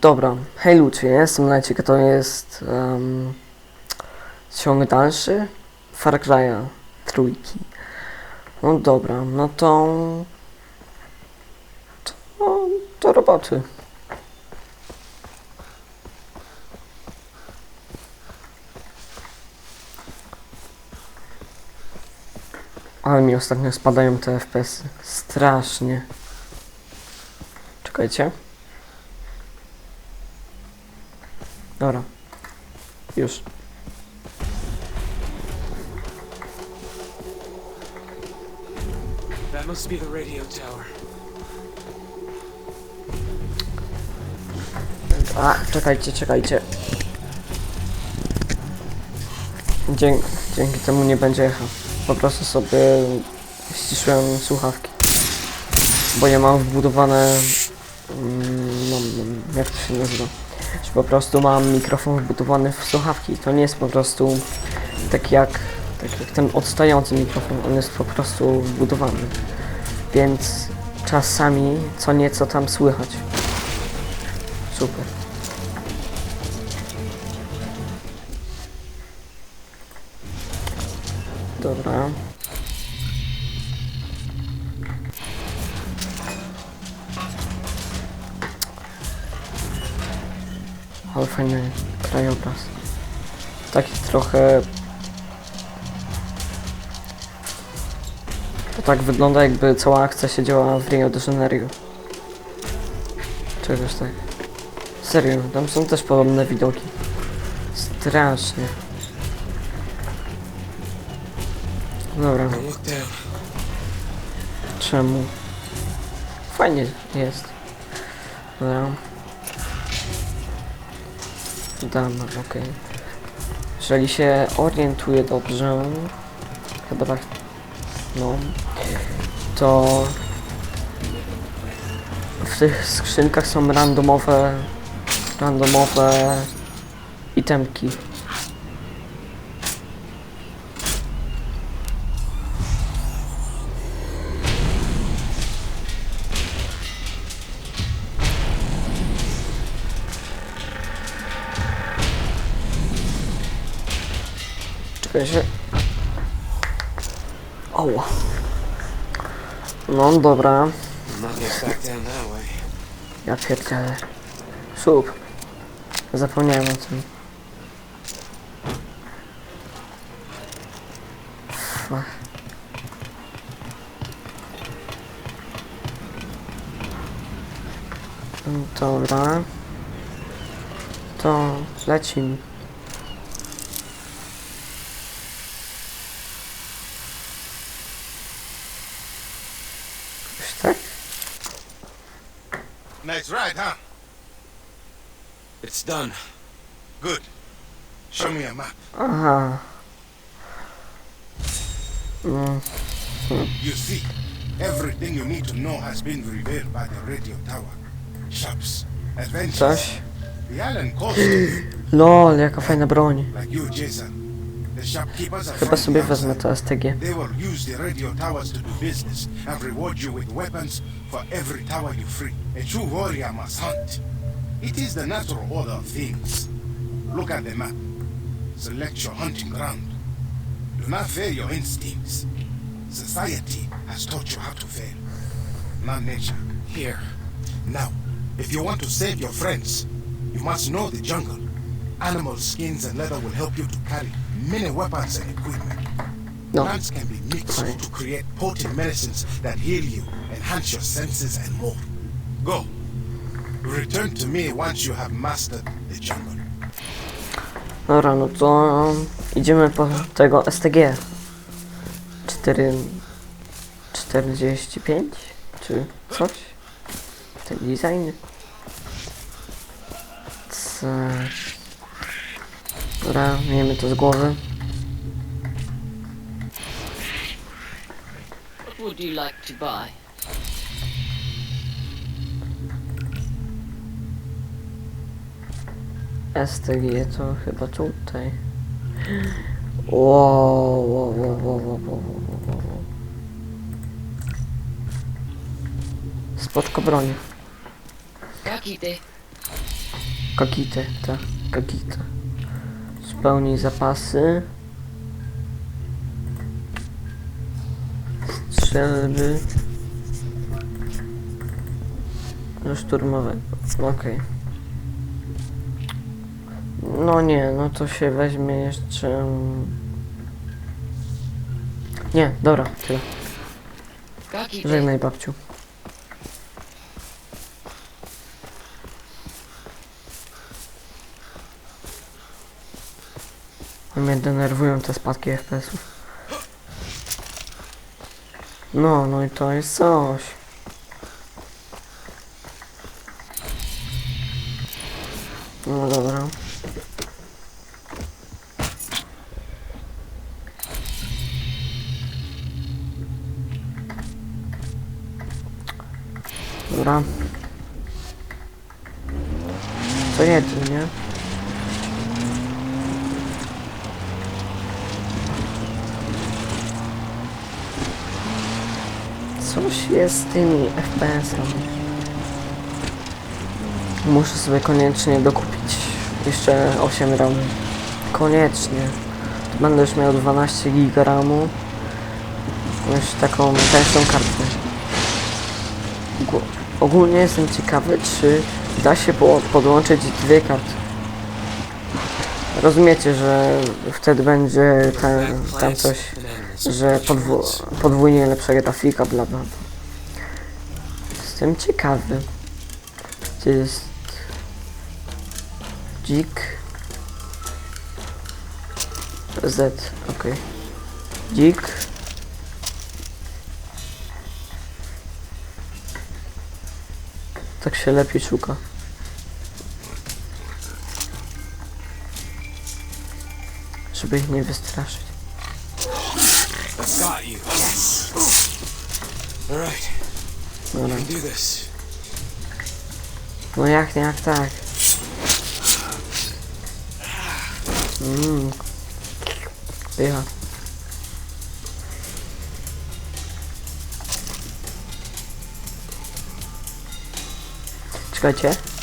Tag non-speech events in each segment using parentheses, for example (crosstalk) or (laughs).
Dobra. Hej Lucie, jestem a to jest um, ciąg dalszy Far Cry'a trójki. No dobra, no to... To, to roboty. Ale mi ostatnio spadają te FPS-y. Strasznie. Czekajcie. Dobra. Już. That must be the radio tower. A, czekajcie, czekajcie. Dzięki, dzięki temu nie będzie echa. Po prostu sobie ściszyłem słuchawki. Bo ja mam wbudowane... mm, No, no, jak to się nazywa? Że po prostu mam mikrofon wbudowany w słuchawki. To nie jest po prostu tak jak, tak jak ten odstający mikrofon. On jest po prostu wbudowany. Więc czasami co nieco tam słychać. Super. Fajny krajobraz. Taki trochę... To tak wygląda jakby cała akcja się działa w Rio de Janeiro. Czegoś tak. Serio, tam są też podobne widoki. Strasznie. Dobra, czemu? Fajnie jest. Dobra. Damy, okej. Jeżeli się orientuję dobrze, chyba tak, no, to w tych skrzynkach są randomowe, randomowe itemki. Tylko, że... Oła. No dobra. Ja. Słup. Zapomniałem o tym. Fuck. Dobra. To lecimy. Nice ride, huh? It's done. Good. Show me a map. Aha. Mm, You see, everything you need to know has been revealed by the radio tower. Shops, adventures. coś. The island calls to you, Lol, jaka fajna broń. like you, Jason. The shopkeepers are Chyba from sobie the wezmę outside. to STG. They will use the radio towers to do business and reward you with weapons for every tower you free. A true warrior must hunt. It is the natural order of things. Look at the map. Select your hunting ground. Do not fail your instincts. Society has taught you how to fail, not nature. Here. Now, if you want to save your friends, you must know the jungle. Animal skins and leather will help you to carry many weapons and equipment. No. Plants can be mixed Fine. to create potent medicines that heal you, enhance your senses, and more. Go. Return to me once you have mastered the jungle. Dobra, no to idziemy po tego STG. 4... 45? Czy coś? Ten design? C... Dobra, miejmy to z głowy. would you like to buy? STG to chyba tutaj. Wow, wow, wow, wow, wow, wow, wow, wow. Spoczko broni. Kakity. Kakity, tak. Kakita. Spełnij zapasy. Strzelby. Do szturmowego. Okej. No nie, no to się weźmie jeszcze... Nie, dobra, tyle. Żegnaj babciu. Mnie denerwują te spadki FPS-ów. No, no i to jest coś. No dobra. Dobra. Co jedzie, nie? Coś jest z tymi FPS-ami. Muszę sobie koniecznie dokupić jeszcze 8 RAM. Koniecznie. Będę już miał 12 GB RAMu. Już taką tańszą kartę. Ogó- Ogólnie jestem ciekawy, czy da się po- podłączyć dwie karty. Rozumiecie, że wtedy będzie tam, tam coś, że podwó podwójnie lepsza grafika, bla. bla. Jestem ciekawy. Gdzie jest dzik? Z, ok. Dzik. Tak się lepiej szuka. Żeby ich nie wystraszyć. All right, Dobra. No jak nie, jak tak. Mmm. Pycha. Czekajcie.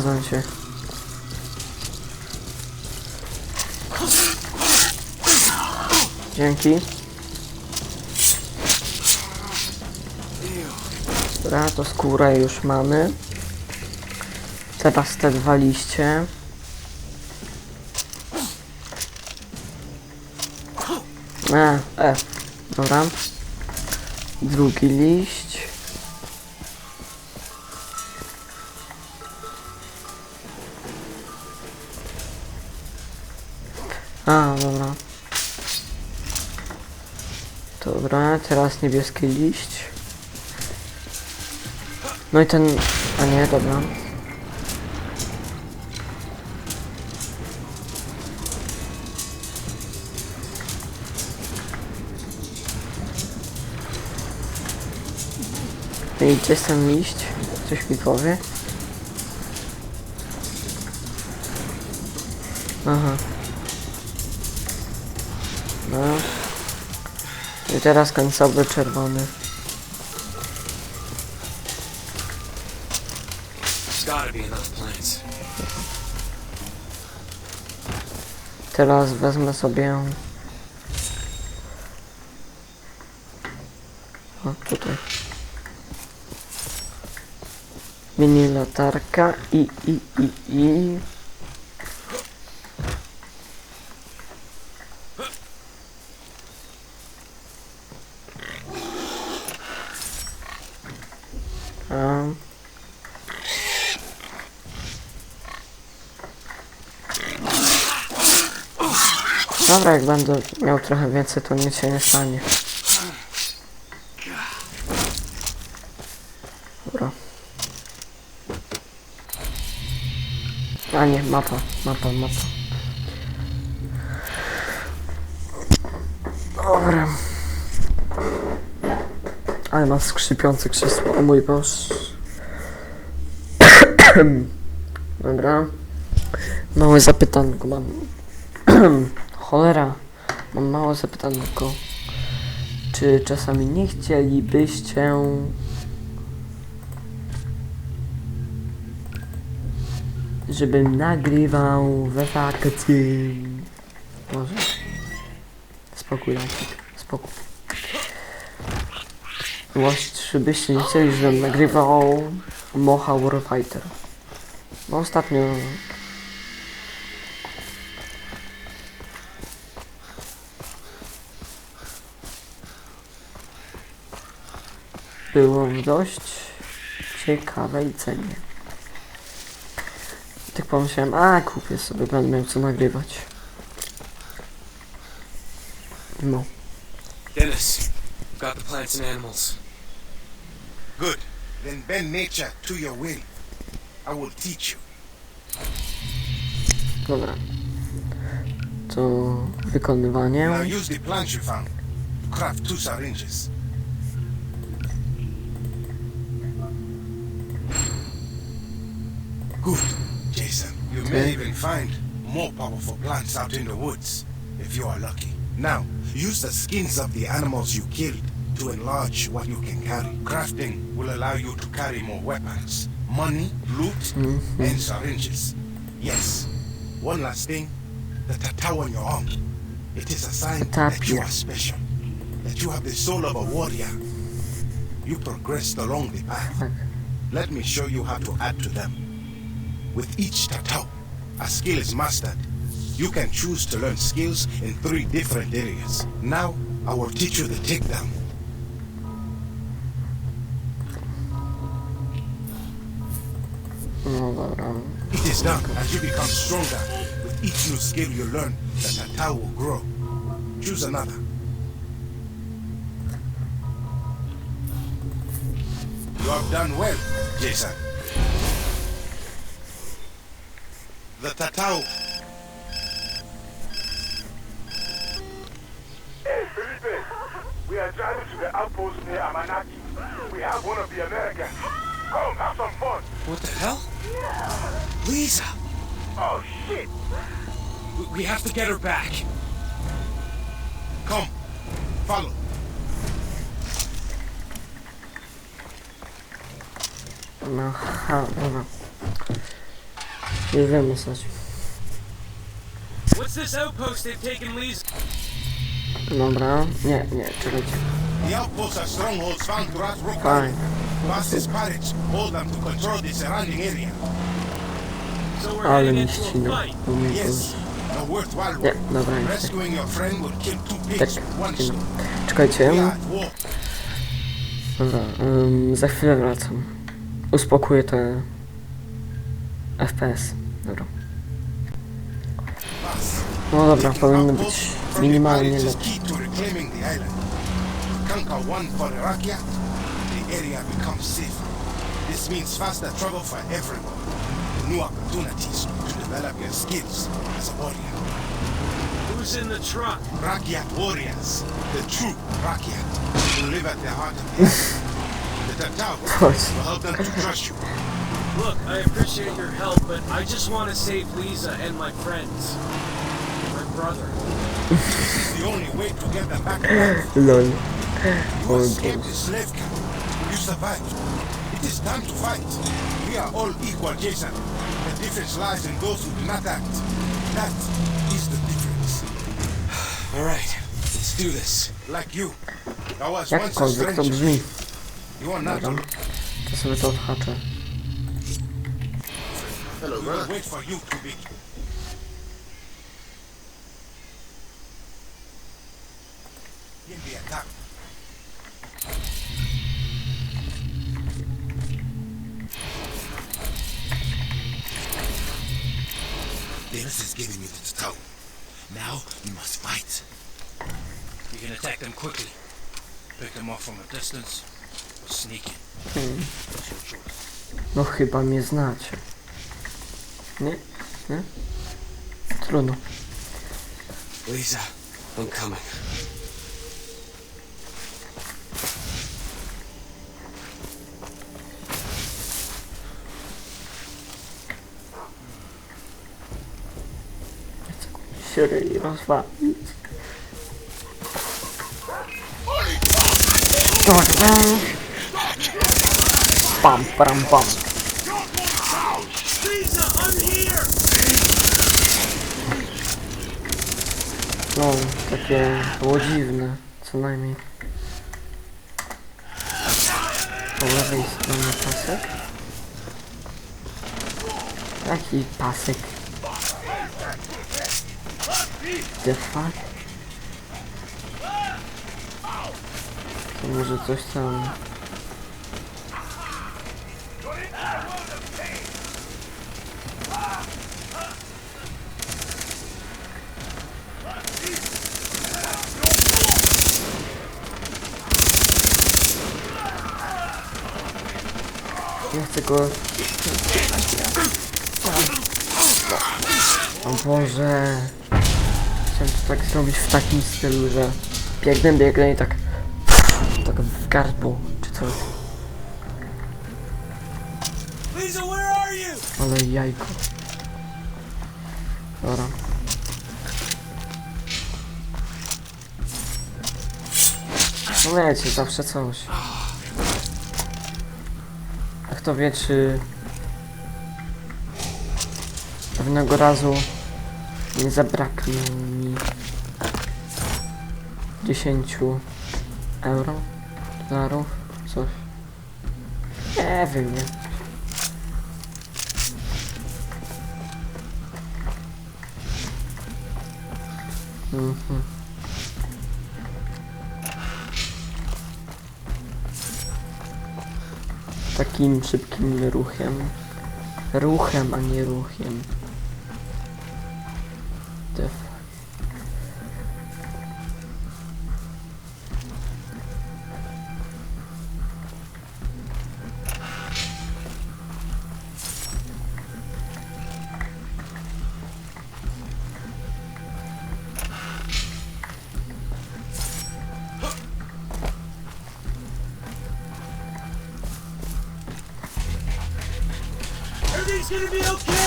Znalazłem się. Dzięki. Dobra, to skórę już mamy. Teraz te dwa liście. E, e. Dobra. Drugi liść. Teraz niebieski liść. No i ten... A nie, dobra. I gdzie liść? Coś mi powie? Aha. I teraz końcowy czerwony. Teraz wezmę sobie... O, tutaj. Mini latarka i, i, i, i... Dobra, jak będę miał trochę więcej, to nic się nie stanie. Dobra. A nie, mapa, mapa, mapa. Dobra. Ale mam skrzypiące krzesło, o mój Boże. Dobra. Małe zapytanko mam. (clears throat) Cholera. Mam małe zapytanko. Czy czasami nie chcielibyście... Żebym nagrywał we wakacje? Może? Spokój, Jacek. Spokój. Właśnie, byście nie chcieli, żebym nagrywał Mocha Warfighter? No ostatnio było dość ciekawej cenie. Tak pomyślałem, a kupię sobie, będę miał co nagrywać. No. Dennis, got the plants and animals. Good. Then bend nature to your will. I will teach you. Dobra. To wykonywanie. Now use the plants you found craft two syringes. You may even find more powerful plants out in the woods, if you are lucky. Now, use the skins of the animals you killed to enlarge what you can carry. Crafting will allow you to carry more weapons, money, loot, mm-hmm. and syringes. Yes. One last thing. The tattoo on your arm. It is a sign that you are special. That you have the soul of a warrior. You progressed along the path. Let me show you how to add to them. With each tattoo, a skill is mastered. You can choose to learn skills in three different areas. Now, I will teach you the takedown. No. Um. It is done as you become stronger. With each new skill you learn, the tattoo will grow. Choose another. You have done well, Jason. The tattoo. Hey, Felipe, we are driving to the outpost near Amanaki. We have one of the Americans. Come, have some fun. What the hell? Lisa! Oh, shit. We- We have to get her back. Come, follow. No, ha, dobra. Nie wiem o co chodzi. What's this outpost they've taken Lisa? Dobra. Nie, nie, czekajcie. The outposts are strongholds found throughout Rook Fine. Fastest pirates hold them to control the surrounding area. So we're Ale mi ścinał. Yes, a worthwhile Nie, one. dobra, nie. Rescuing your friend will kill two Tak, pigs with one ścinał. stone. Czekajcie. We are at war. Dobra, ym, za chwilę wracam. Uspokoję te FPS. Dobra. Fast. No dobra, Taking powinno outposts być minimalnie pirates is lepsze. key to reclaiming the island. Conquer one for Rakyat, the area becomes safer. This means faster travel for everyone. New opportunities to develop your skills as a warrior. Who's in the truck? Rakyat warriors, the true Rakyat, who live at the heart of the. The Tatau will help them to trust you. Look, I appreciate your help, but I just want to save Lisa and my friends. My brother. This is the only way to get them back. (laughs) LOL. You Oh, escaped the slave camp. You survived. It is time to fight. We are all equal, Jason. The difference lies in those who do not act. That is the difference. (sighs) All right, let's do this. Like you. I was once a stranger. brzmi. You are not Dobra. To sobie to odhaczę. We will wait for you to be. In the attack. Dennis is giving you the towel. Now we must fight. You can attack them quickly. Pick them off from a distance or sneak in. Hmm. What's your choice? No chyba mnie znacie. Nie? Nie? Trudno. Lisa, I'm coming. się rozwalić. Pam, pam, pam. Takie było dziwne, co najmniej. Po lewej stronie pasek. Jaki pasek? The fuck? To może coś tam... Nie chcę go... O Boże... Chciałem to tak zrobić w takim stylu, że biegnę, biegnę i tak... Tak w gardło, czy coś. Ale jajko. Dobra. No wiecie, zawsze coś. Kto wie, czy pewnego razu nie zabraknie mi 10 euro, dolarów, coś. Nie wiem, nie. Mhm. Takim szybkim ruchem. Ruchem, a nie ruchem.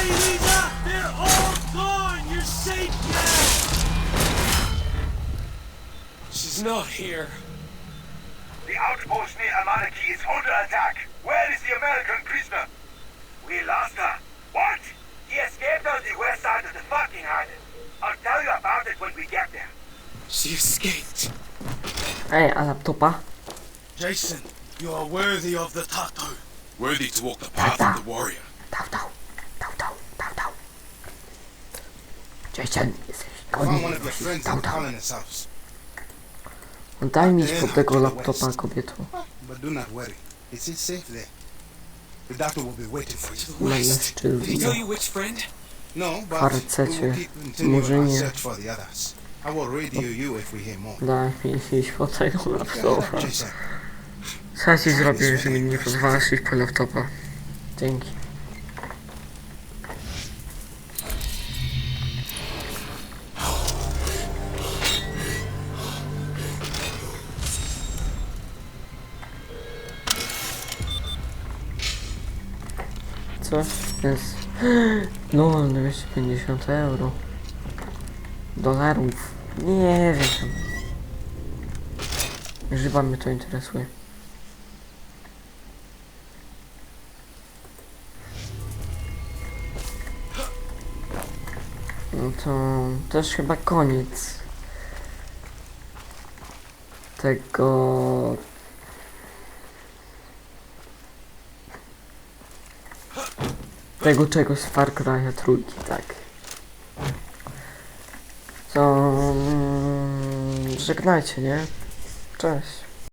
Be okay, They're all gone! You're safe now! She's not here. The outpost near Amanaki is under attack. Where is the American prisoner? We lost her. What? He escaped on the west side of the fucking island. I'll tell you about it when we get there. She escaped. Ej, a laptopa? Jason, you are worthy of the tattoo. Worthy to walk the path of the warrior. Dał, Jason, jesteś koniec. dał. Colin's house. Daj mi pod tego laptopa, kobieto. But do not worry. It's it's safe there. The doctor will be waiting for you. The west. Mężczyzna. Did he tell you which friend? No, but Farcecie, we will keep continuing our murzynie. search for the others. I will radio you if we hear more. Daj mi iść po tego laptopa. Co ci zrobię, że mi nie pozwalasz iść po laptopa? Dzięki. Jest. No, 250 euro. Dolarów. Nie wiem. Żywa mnie to interesuje. No to też chyba koniec tego tego czegoś z Far Cry'a trójki, tak. To mm, żegnajcie, nie? Cześć.